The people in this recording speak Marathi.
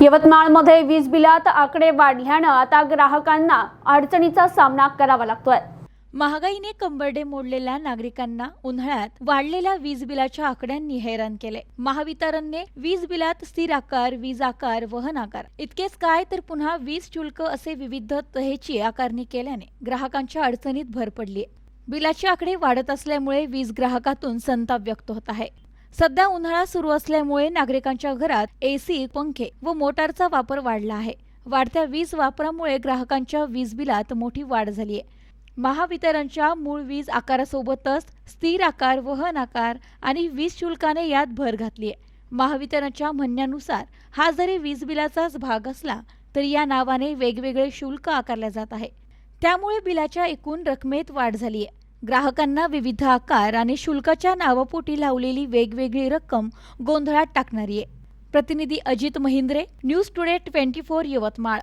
यवतमाळमध्ये वीज बिलात आकडे वाढल्यानं आता ग्राहकांना अडचणीचा सामना करावा लागतोय. महागाईने कंबरडे मोडलेल्या नागरिकांना उन्हाळ्यात वाढलेल्या वीज बिलाच्या आकड्यांनी हैराण केले. महावितरणने वीज बिलात स्थिर आकार वीज आकार वहन आकार इतकेच काय तर पुन्हा वीज शुल्क असे विविध तऱ्हेची आकारणी केल्याने ग्राहकांच्या अडचणीत भर पडली बिलाचे आकडे वाढत असल्यामुळे वीज ग्राहकातून संताप व्यक्त होत आहे. सध्या उन्हाळा सुरू असल्यामुळे नागरिकांच्या घरात एसी पंखे व मोटारचा वापर वाढला आहे. वाढत्या वीज वापरामुळे ग्राहकांच्या वीज बिलात मोठी वाढ झाली आहे. महावितरणच्या मूळ वीज आकारासोबतच स्थिर आकार वहन आकार आणि वीज शुल्काने यात भर घातली आहे. महावितरणच्या म्हणण्यानुसार हा जरी वीज बिलाचाच भाग असला तरी या नावाने वेगवेगळे शुल्क आकारले जात आहे. त्यामुळे बिलाच्या एकूण रकमेत वाढ झाली आहे. ग्राहकांना विविध आकार आणि शुल्काच्या नावापोटी लावलेली वेगवेगळी रक्कम गोंधळात टाकणारी आहे. प्रतिनिधी Ajit Mahindre news today twenty four Yavatmal.